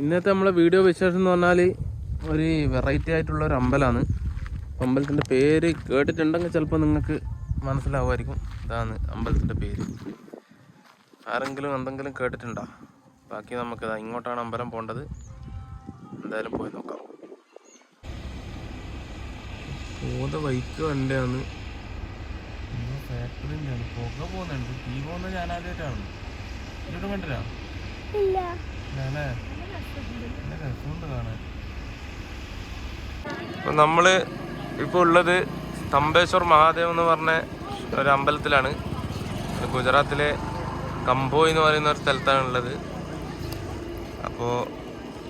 ഇന്നത്തെ നമ്മളെ വീഡിയോ വിശേഷം എന്ന് പറഞ്ഞാൽ ഒരു വെറൈറ്റി ആയിട്ടുള്ള ഒരു അമ്പലമാണ് അമ്പലത്തിന്റെ പേര് കേട്ടിട്ടുണ്ടെങ്കിൽ ചിലപ്പോൾ നിങ്ങൾക്ക് മനസ്സിലാവുമായിരിക്കും. ഇതാണ് അമ്പലത്തിന്റെ പേര്. ആരെങ്കിലും എന്തെങ്കിലും കേട്ടിട്ടുണ്ടോ? ബാക്കി നമുക്ക് ഇങ്ങോട്ടാണ് അമ്പലം പോകേണ്ടത്. എന്തായാലും പോയി നോക്കാം. പോത വൈക്ക് വണ്ടിയാണ്. ഫാക്ടറിന്റെ ആണ് പുക പോകുന്നുണ്ട്. തീ പോകുന്നത് ഞാനാദ്യമായിട്ടാണ് ഇങ്ങോട്ട് കണ്ടില്ല? ഇല്ല. ഇപ്പം നമ്മൾ ഇപ്പോൾ ഉള്ളത് സ്തംഭേശ്വർ മഹാദേവ് എന്ന് പറഞ്ഞ ഒരു അമ്പലത്തിലാണ്. ഗുജറാത്തിലെ കംബോയ് എന്ന് പറയുന്ന ഒരു സ്ഥലത്താണ് ഉള്ളത്. അപ്പോൾ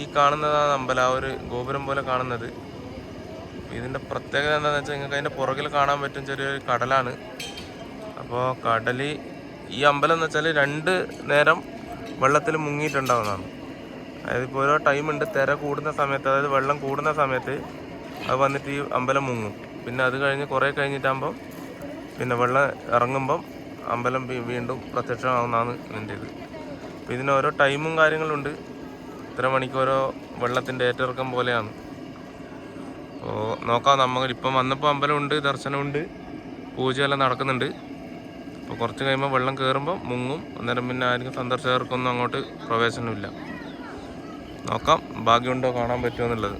ഈ കാണുന്നതാണ് അമ്പലം ആ ഒരു ഗോപുരം പോലെ കാണുന്നത്. ഇതിന്റെ പ്രത്യേകത എന്താണെന്ന് വെച്ചാൽ നിങ്ങൾക്ക് അതിന്റെ പുറകിൽ കാണാൻ പറ്റും ചെറിയൊരു കടലാണ്. അപ്പോൾ കടൽ ഈ അമ്പലം എന്ന് വെച്ചാൽ രണ്ട് നേരം വെള്ളത്തിൽ മുങ്ങിയിട്ടുണ്ടാവുന്നതാണ്. അതായത് ഇപ്പോൾ ഓരോ ടൈമുണ്ട് തിര കൂടുന്ന സമയത്ത് അതായത് വെള്ളം കൂടുന്ന സമയത്ത് അത് വന്നിട്ട് ഈ അമ്പലം മുങ്ങും. പിന്നെ അത് കഴിഞ്ഞ് കുറേ കഴിഞ്ഞിട്ടാകുമ്പം പിന്നെ വെള്ളം ഇറങ്ങുമ്പം അമ്പലം വീണ്ടും പ്രത്യക്ഷമാകുന്നതാണ് ഇതിന്റെ ഇത്. അപ്പോൾ ഇതിന് ഓരോ ടൈമും കാര്യങ്ങളുണ്ട്. ഇത്ര മണിക്ക് ഓരോ വെള്ളത്തിന്റെ ഏറ്റിറക്കം പോലെയാണ്. അപ്പോൾ നോക്കാം നമ്മൾ ഇപ്പം വന്നപ്പോൾ അമ്പലമുണ്ട് ദർശനമുണ്ട് പൂജയെല്ലാം നടക്കുന്നുണ്ട്. അപ്പോൾ കുറച്ച് കഴിയുമ്പോൾ വെള്ളം കയറുമ്പോൾ മുങ്ങും. അന്നേരം പിന്നെ ആർക്കും സന്ദർശകർക്കൊന്നും അങ്ങോട്ട് പ്രവേശനമില്ല. നോക്കാം. ഭാഗ്യമുണ്ടോ കാണാൻ പറ്റുമോ എന്നുള്ളത്.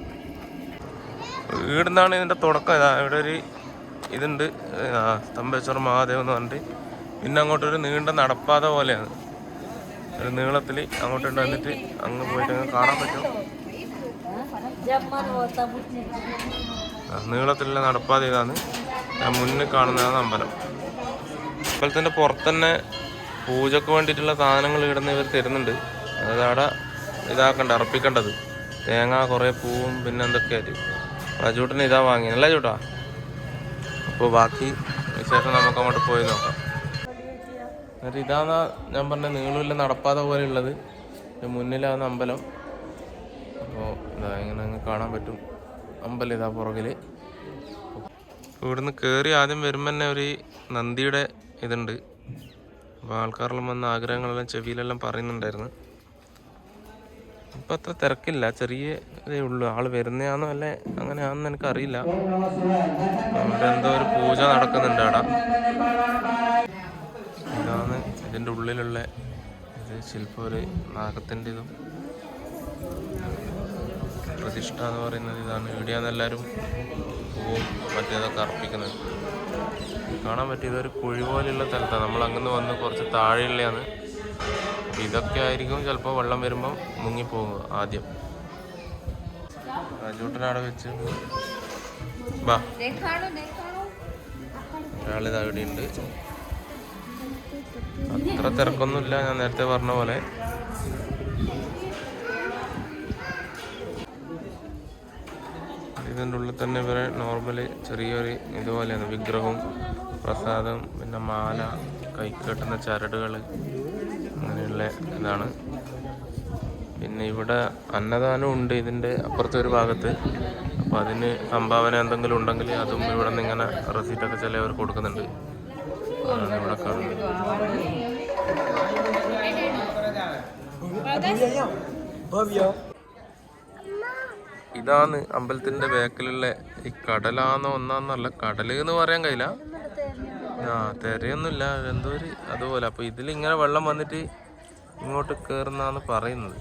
ഇവിടുന്നാണ് ഇതിന്റെ തുടക്കം. ഇതാ ഇവിടെ ഒരു ഇതുണ്ട്. സ്തംഭേശ്വർ മഹാദേവ് എന്ന് പറഞ്ഞിട്ട്. പിന്നെ അങ്ങോട്ടൊരു നീണ്ട നടപ്പാത പോലെയാണ്. ഒരു നീളത്തിൽ അങ്ങോട്ട് വന്നിട്ട് അങ്ങ് പോയിട്ട് അങ്ങ് കാണാൻ പറ്റും നീളത്തിലെ നടപ്പാത ഇതാണ്. മുന്നിൽ കാണുന്നതാണ് അമ്പലം. അമ്പലത്തിന്റെ പുറത്തന്നെ പൂജക്ക് വേണ്ടിയിട്ടുള്ള സാധനങ്ങൾ ഇടുന്ന ഇവർ തരുന്നുണ്ട്. അതായത് അവിടെ ഇതാക്കണ്ട അർപ്പിക്കേണ്ടത് തേങ്ങ കുറേ പൂവും പിന്നെ എന്തൊക്കെയായിട്ട് റജൂട്ടിന് ഇതാ വാങ്ങി അല്ലേ ചൂട്ടാ? അപ്പോൾ ബാക്കി വിശേഷം നമുക്ക് അങ്ങോട്ട് പോയി നോക്കാം. എന്നിട്ട് ഇതാന്ന ഞാൻ പറഞ്ഞ നീളമില്ല നടപ്പാത പോലെ ഉള്ളത്. മുന്നിലാണ് അമ്പലം. അപ്പോൾ ഇതാ ഇങ്ങനെ അങ്ങ് കാണാൻ പറ്റും. അമ്പലം ഇതാ പുറകിൽ ഇവിടുന്ന് കയറി ആദ്യം വരുമ്പോൾ തന്നെ ഒരു നന്ദിയുടെ ഇതുണ്ട്. അപ്പോൾ ആൾക്കാരെല്ലാം വന്ന ആഗ്രഹങ്ങളെല്ലാം ചെവിയിലെല്ലാം പറയുന്നുണ്ടായിരുന്നു. ഇപ്പം അത്ര തിരക്കില്ല. ചെറിയ ഇതേ ഉള്ളൂ. ആൾ വരുന്നതാണോ അല്ലെ? അങ്ങനെയാണെന്ന് എനിക്കറിയില്ല. അവിടെ എന്തോ ഒരു പൂജ നടക്കുന്നുണ്ട് അവിടെ. ഇതാണ് ഇതിന്റെ ഉള്ളിലുള്ള ഇത് ശില്പം ഒരു നാഗത്തിന്റെ ഇതും. പ്രതിഷ്ഠ എന്ന് പറയുന്നത് ഇതാണ്. ഇവിടെയാണ് എല്ലാവരും പൂവും മറ്റേതൊക്കെ അർപ്പിക്കുന്നത്. കാണാൻ പറ്റിയ ഇതൊരു കുഴി പോലെയുള്ള സ്ഥലത്താണ്. നമ്മൾ അങ്ങനെ വന്ന് കുറച്ച് താഴെയുള്ളതാണ്. അപ്പം ഇതൊക്കെ ആയിരിക്കും ചിലപ്പോൾ വെള്ളം വരുമ്പോൾ മുങ്ങിപ്പോകുക ആദ്യം. രാജൂട്ടനവിടെ വെച്ച് ബാ. ഒരാളിത് അവിടെ ഉണ്ട്. അത്ര തിരക്കൊന്നുമില്ല ഞാൻ നേരത്തെ പറഞ്ഞ പോലെ. ഇതിന്റെ ഉള്ളിൽ തന്നെ ഇവരെ നോർമൽ ചെറിയൊരു ഇതുപോലെയാണ് വിഗ്രഹവും പ്രസാദം പിന്നെ മാല കൈക്കെട്ടുന്ന ചരടുകൾ അങ്ങനെയുള്ള ഇതാണ്. പിന്നെ ഇവിടെ അന്നദാനം ഉണ്ട് ഇതിന്റെ അപ്പുറത്തെ ഒരു ഭാഗത്ത്. അപ്പോൾ അതിന് സംഭാവന എന്തെങ്കിലും ഉണ്ടെങ്കിൽ അതും ഇവിടെ നിന്ന് ഇങ്ങനെ റെസീറ്റൊക്കെ ചിലവർ കൊടുക്കുന്നുണ്ട്. അതാണ് ഇവിടെ കാണുന്നത്. ഇതാണ് അമ്പലത്തിന്റെ ബാക്കിലുള്ള ഈ കടലാന്നോ ഒന്നാന്നല്ല കടൽ എന്ന് പറയാൻ കഴിയില്ല. ആ തിരയൊന്നുമില്ല. എന്തോ ഒരു അതുപോലെ. അപ്പൊ ഇതിലിങ്ങനെ വെള്ളം വന്നിട്ട് ഇങ്ങോട്ട് കയറുന്നാന്ന് പറയുന്നത്.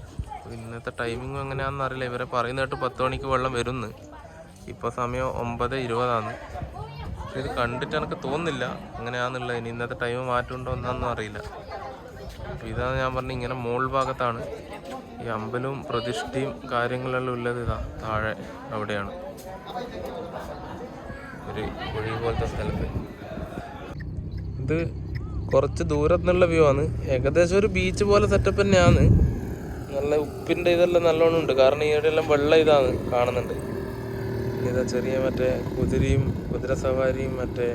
ഇന്നത്തെ ടൈമിങ് എങ്ങനെയാണെന്ന് അറിയില്ല. ഇവരെ പറയുന്ന കേട്ട് പത്ത് മണിക്ക് വെള്ളം വരുന്നു. ഇപ്പൊ സമയം ഒമ്പത് ഇരുപതാണ്. ഇത് കണ്ടിട്ട് എനിക്ക് തോന്നുന്നില്ല അങ്ങനെയാന്നുള്ളത് ഇനി ഇന്നത്തെ ടൈം മാറ്റമുണ്ടോ എന്നൊന്നും അറിയില്ല. ഇതാണ് ഞാൻ പറഞ്ഞ ഇങ്ങനെ മോൾ ഭാഗത്താണ്. ഈ അമ്പലവും പ്രതിഷ്ഠയും കാര്യങ്ങളെല്ലാം ഉള്ളത് ഇതാ താഴെ അവിടെയാണ്. ഒരു കുഴി പോലത്തെ സ്ഥലത്ത്. ഇത് കുറച്ച് ദൂരത്തു നിന്നുള്ള വ്യൂ ആണ്. ഏകദേശം ഒരു ബീച്ച് പോലെ സെറ്റപ്പ് തന്നെയാണ്. നല്ല ഉപ്പിന്റെ ഇതെല്ലാം നല്ലോണം ഉണ്ട്. കാരണം ഈയിടെ എല്ലാം വെള്ളം ഇതാണ് കാണുന്നുണ്ട്. ഇതാ ചെറിയ മറ്റേ കുതിരയും കുതിര സവാരിയും മറ്റേ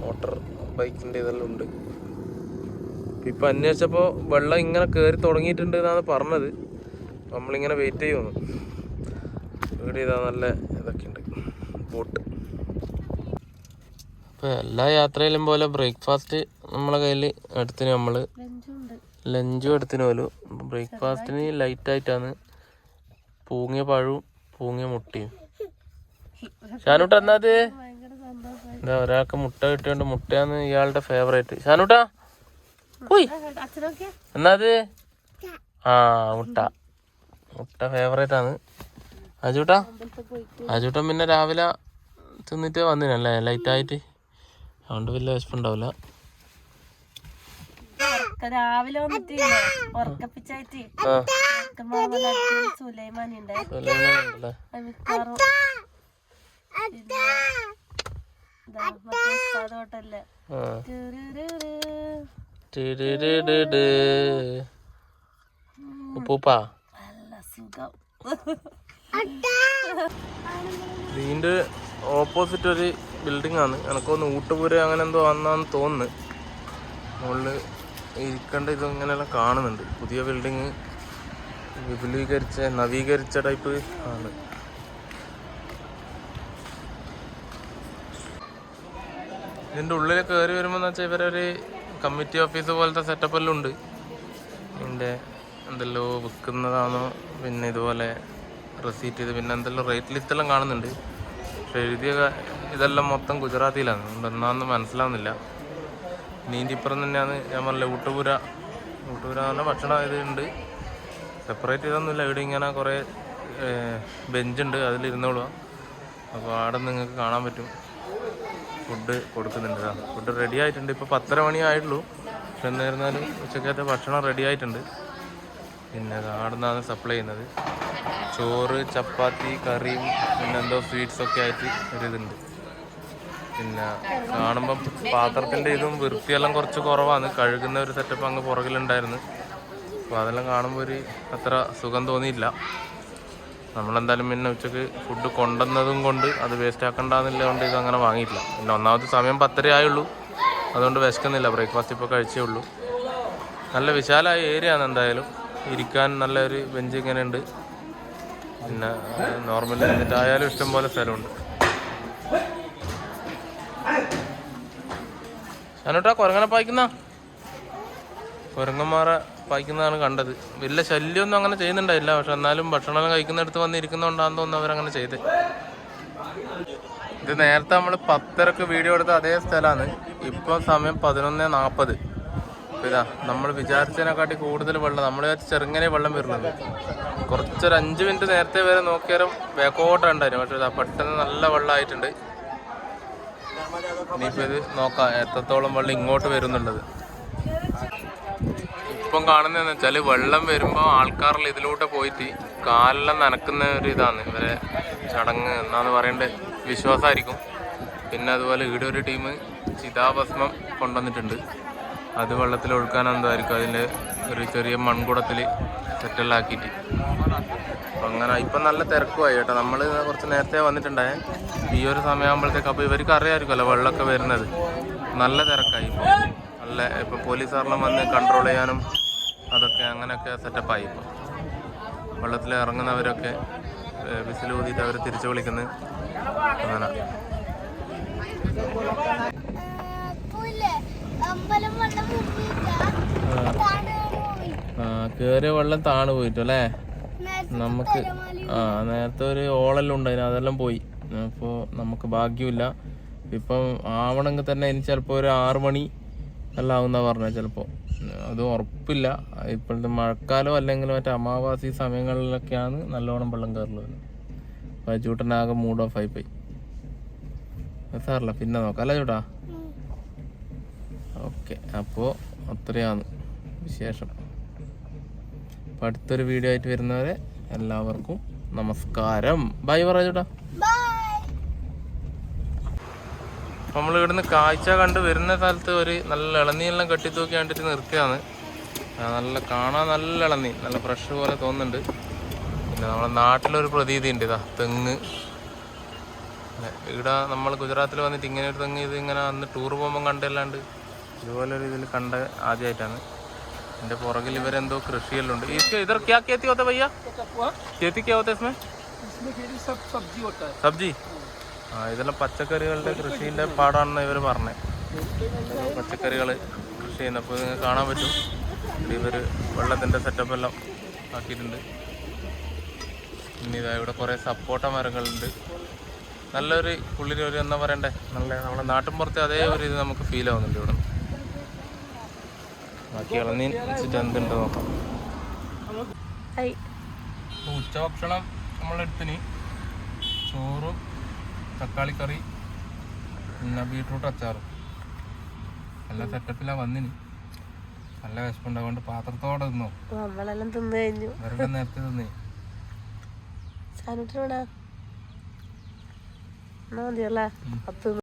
മോട്ടർ ബൈക്കിന്റെ ഇതെല്ലാം ഉണ്ട്. ഇപ്പൊ അന്വേഷിച്ചപ്പോ വെള്ളം ഇങ്ങനെ കയറി തുടങ്ങിയിട്ടുണ്ട് എന്നാണ് പറഞ്ഞത്. നമ്മളിങ്ങനെ വെയിറ്റ് ചെയ്യുന്നു. ഇവിടെ ഇതാ നല്ല ഇതൊക്കെ ഉണ്ട്. ബോട്ട് അപ്പോൾ എല്ലാ യാത്രയിലും പോലെ ബ്രേക്ക്ഫാസ്റ്റ് നമ്മളെ കയ്യിൽ അടുത്തിന് നമ്മൾ ലഞ്ചും എടുത്തിന് പോലും. ബ്രേക്ക്ഫാസ്റ്റിന് ലൈറ്റായിട്ടാണ്. പൂങ്ങിയ പഴവും പൂങ്ങിയ മുട്ടയും. ഷാനൂട്ട എന്നാത് എന്താ ഒരാൾക്ക് മുട്ട കിട്ടിയോണ്ട് മുട്ടയാണ് ഇയാളുടെ ഫേവറേറ്റ്. ഷാനൂട്ട പോയി. എന്നാത് ആ മുട്ട. മുട്ട ഫേവറേറ്റ് ആണ് അജൂട്ടാ അജൂട്ടൻ പിന്നെ രാവിലെ തിന്നിട്ട് വന്നിനല്ലേ? ലൈറ്റ് ആയിട്ട് അതുകൊണ്ട് വലിയ വിശപ്പുണ്ടാവില്ല. രാവിലെ വന്നിട്ട് ഉറക്കപ്പിച്ചായിട്ട് സുലൈമാനി. ഉപ്പൂപ്പാ? നല്ല സുഖം. ഇതിന്റെ ഓപ്പോസിറ്റ് ഒരു ബിൽഡിംഗ് ആണ് എനക്കൊന്ന് ഊട്ടുപുര അങ്ങനെന്തോ വന്നാന്ന് തോന്നുന്നു. മുകളിൽ ഇരിക്കേണ്ട ഇത് ഇങ്ങനെയെല്ലാം കാണുന്നുണ്ട്? പുതിയ ബിൽഡിങ് വിപുലീകരിച്ച നവീകരിച്ച ടൈപ്പ് ആണ്. ഇതിന്റെ ഉള്ളിൽ കയറി വരുമ്പോൾ വെച്ചാൽ ഇവരൊരു കമ്മിറ്റി ഓഫീസ് പോലത്തെ സെറ്റപ്പെല്ലാം ഉണ്ട്. ഇതിന്റെ എന്തെല്ലോ വിൽക്കുന്നതാണോ പിന്നെ ഇതുപോലെ റെസീറ്റ് ചെയ്ത് പിന്നെ എന്തെല്ലാം റേറ്റ് ലിസ്റ്റ് എല്ലാം കാണുന്നുണ്ട്. പക്ഷെ എഴുതിയ ഇതെല്ലാം മൊത്തം ഗുജറാത്തിയിലാണ്. എന്നാന്ന് മനസ്സിലാവുന്നില്ല. നീന്റെ ഇപ്പുറം തന്നെയാണ് ഞാൻ പറഞ്ഞില്ല ഊട്ടുപുര. ഊട്ടുപുര എന്ന് ഭക്ഷണം ഇത് ഉണ്ട്. സെപ്പറേറ്റ് ചെയ്തൊന്നുമില്ല. ഇവിടെ ഇങ്ങനെ കുറേ ബെഞ്ചുണ്ട് അതിലിരുന്നോളുക അപ്പോൾ അവിടെ നിങ്ങൾക്ക് കാണാൻ പറ്റും. ഫുഡ് കൊടുക്കുന്നുണ്ട് ഫുഡ് റെഡി ആയിട്ടുണ്ട്. ഇപ്പോൾ പത്തര മണി ആയിട്ടുള്ളൂ. പക്ഷെ എന്നിരുന്നാലും ഉച്ചക്കത്തെ ഭക്ഷണം റെഡി ആയിട്ടുണ്ട്. പിന്നെ അവിടെ നിന്നാണ് സപ്ലൈ ചെയ്യുന്നത്. ചോറ് ചപ്പാത്തി കറിയും പിന്നെന്തോ എന്തോ സ്വീറ്റ്സ് ഒക്കെ ആയിട്ട് ഒരിതുണ്ട് പിന്നെ കാണുമ്പം പാത്രത്തിന്റെ ഇതും വൃത്തിയെല്ലാം കുറച്ച് കുറവാണ്. കഴുകുന്ന ഒരു സെറ്റപ്പ് അങ്ങ് പുറകിലുണ്ടായിരുന്നു. അപ്പോൾ അതെല്ലാം കാണുമ്പോൾ ഒരു അത്ര സുഖം തോന്നിയില്ല. നമ്മളെന്തായാലും പിന്നെ ഉച്ചയ്ക്ക് ഫുഡ് കൊണ്ടുവന്നതും കൊണ്ട് അത് വേസ്റ്റ് ആക്കണ്ടെന്നില്ല കൊണ്ട് ഇത് അങ്ങനെ വാങ്ങിയില്ല പിന്നെ ഒന്നാമത്തെ സമയം പത്തര ആയുള്ളൂ. അതുകൊണ്ട് വിശക്കുന്നില്ല. ബ്രേക്ക്ഫാസ്റ്റ് ഇപ്പോൾ കഴിച്ചേ ഉള്ളൂ. നല്ല വിശാലമായ ഏരിയ ആണ് എന്തായാലും. ഇരിക്കാൻ നല്ലൊരു ബെഞ്ച് ഇങ്ങനെ ഉണ്ട്. പിന്നെ നോർമലി എന്നിട്ടായാലും ഇഷ്ടംപോലെ സ്ഥലമുണ്ട്. ഞാനോട്ടാ കുരങ്ങനെ പായിക്കുന്ന? കുരങ്ങന്മാരെ പായിക്കുന്നതാണ് കണ്ടത്. വലിയ ശല്യമൊന്നും അങ്ങനെ ചെയ്യുന്നുണ്ടായില്ല. പക്ഷെ എന്നാലും ഭക്ഷണം കഴിക്കുന്നിടത്ത് വന്ന് ഇരിക്കുന്നതുകൊണ്ടാന്ന് തോന്നുന്നു അവരങ്ങനെ ചെയ്ത്. ഇത് നേരത്തെ നമ്മൾ പത്തരക്ക് വീഡിയോ എടുത്ത അതേ സ്ഥലമാണ് ഇപ്പോൾ സമയം പതിനൊന്ന് നാൽപ്പത് ഇതാ നമ്മൾ വിചാരിച്ചതിനെക്കാട്ടി കൂടുതൽ വെള്ളം നമ്മൾ ചെറുങ്ങനെ വെള്ളം വരുന്നത്. കുറച്ചൊരു അഞ്ച് മിനിറ്റ് നേരത്തെ വരെ നോക്കിയാലും ബാക്കോട്ടുണ്ടായിരുന്നു പക്ഷേ ഇതാ പെട്ടെന്ന് നല്ല വെള്ളമായിട്ടുണ്ട് ഇനിയിപ്പോൾ ഇത് നോക്കാം എത്രത്തോളം വെള്ളം ഇങ്ങോട്ട് വരുന്നുള്ളത്. ഇപ്പം കാണുന്നതെന്ന് വെച്ചാൽ വെള്ളം വരുമ്പോൾ ആൾക്കാരിൽ ഇതിലൂടെ പോയിട്ട് കാലെല്ലാം നനക്കുന്ന ഒരു ഇതാണ്. ഇവരെ ചടങ്ങ് എന്നാന്ന് പറയേണ്ട വിശ്വാസമായിരിക്കും പിന്നെ അതുപോലെ ഇവിടെ ഒരു ടീം ചിതാഭസ്മം കൊണ്ടുവന്നിട്ടുണ്ട്. അത് വെള്ളത്തിൽ ഒഴുക്കാൻ എന്തായിരിക്കും? അതിന്റെ ഒരു ചെറിയ മൺകുടത്തിൽ സെറ്റെല്ലാം ആക്കിയിട്ട്. അപ്പം അങ്ങനെ ഇപ്പം നല്ല തിരക്കുമായി കേട്ടോ. നമ്മൾ കുറച്ച് നേരത്തെ വന്നിട്ടുണ്ടായേ ഈ ഒരു സമയമാകുമ്പോഴത്തേക്ക് അപ്പോൾ ഇവർക്ക് അറിയാമായിരിക്കുമല്ലോ വെള്ളമൊക്കെ വരുന്നത്. നല്ല തിരക്കായി ഇപ്പോൾ നല്ല ഇപ്പോൾ പോലീസുകാരെല്ലാം വന്ന് കൺട്രോൾ ചെയ്യാനും അതൊക്കെ അങ്ങനെയൊക്കെ സെറ്റപ്പായി ഇപ്പോൾ വെള്ളത്തിൽ ഇറങ്ങുന്നവരൊക്കെ വിസിൽ ഊതിയിട്ട് അവർ തിരിച്ചു വിളിക്കുന്നത് അങ്ങനെ. കയറിയ വെള്ളം താണു പോയിട്ടു അല്ലേ? നമുക്ക് ആ നേരത്തെ ഒരു ഓളെല്ലാം ഉണ്ടായിരുന്നു അതെല്ലാം പോയി. അപ്പോൾ നമുക്ക് ഭാഗ്യമില്ല. ഇപ്പം ആവണമെങ്കിൽ തന്നെ ഇനി ചിലപ്പോൾ ഒരു ആറ് മണി എല്ലാം ആവുന്ന പറഞ്ഞത് ചിലപ്പോൾ അത് ഉറപ്പില്ല. ഇപ്പോഴത്തെ മഴക്കാലം അല്ലെങ്കിൽ മറ്റേ അമാവാസി സമയങ്ങളിലൊക്കെയാണ് നല്ലോണം വെള്ളം കയറുള്ളത് അപ്പോൾ ചൂട്ടനാകെ മൂഡ് ഓഫ് ആയി പോയി സാറില്ല പിന്നെ നോക്കാം ചൂട്ടാ. ഓക്കെ അപ്പോൾ അത്രയാണ് വിശേഷം. അപ്പോൾ അടുത്തൊരു വീഡിയോ ആയിട്ട് വരുന്നവരെ എല്ലാവർക്കും നമസ്കാരം. ബൈ പറ ബൈ നമ്മൾ ഇവിടുന്ന് കാഴ്ച കണ്ട് വരുന്ന സ്ഥലത്ത് ഒരു നല്ല ഇളനീയെല്ലാം കെട്ടിത്തൂക്കി കണ്ടിട്ട് നിർത്തിയാണ് നല്ല കാണാൻ നല്ല ഇളനീ നല്ല ഫ്രഷ് പോലെ തോന്നുന്നുണ്ട്. പിന്നെ നമ്മളെ നാട്ടിലൊരു പ്രതീതി ഉണ്ട് ഇതാ തെങ്ങ്. ഇവിടെ നമ്മൾ ഗുജറാത്തിൽ വന്നിട്ട് ഇങ്ങനെ ഒരു തെങ്ങ് ഇത് ഇങ്ങനെ അന്ന് ടൂർ പോകുമ്പോൾ കണ്ടല്ലാണ്ട് ഇതുപോലെ ഒരു ഇതിൽ കണ്ട ആദ്യമായിട്ടാണ്. എൻ്റെ പുറകിൽ ഇവരെന്തോ കൃഷിയെല്ലാം ഉണ്ട് इसके इधर क्या खेती होता है भैया खेती क्या होता है इसमें സബ്ജി ആ ഇതെല്ലാം പച്ചക്കറികളുടെ കൃഷീൻ്റെ പാടാണെന്ന് ഇവർ പറഞ്ഞത് പച്ചക്കറികൾ കൃഷി ചെയ്യുന്നപ്പോൾ നിങ്ങൾക്ക് കാണാൻ പറ്റും ഇവർ വെള്ളത്തിൻ്റെ സെറ്റപ്പ് എല്ലാം ആക്കിയിട്ടുണ്ട് പിന്നെ ഇതാ ഇവിടെ കുറേ സപ്പോട്ട മരങ്ങളുണ്ട് നല്ലൊരു ഉള്ളിൽ ഒരു എന്താ പറയണ്ടേ നല്ല നമ്മുടെ നാട്ടിൻ പുറത്തെ അതേ ഒരു ഇത് നമുക്ക് ഫീൽ ആവുന്നുണ്ട് ഇവിടെ ബാക്കി ഇളനീൻ വെച്ചിട്ട് എന്തുണ്ട് നോക്കാം. ഐ. ഭക്ഷണം നമ്മളെടുത്തിന് ചോറും തക്കാളിക്കറി പിന്നെ ബീട്രൂട്ട് അച്ചാറും. നല്ല സെറ്റപ്പിലാണ് വന്നിന്. നല്ല വിശപ്പുണ്ടാകൊണ്ട് പാത്രത്തോടെ തിന്നോ നമ്മളെല്ലാം തിന്നു കഴിഞ്ഞു. വെറുതെ നേരത്തെ തിന്നേ. വേണ എന്നാ മതിയല്ലേ? പത്ത്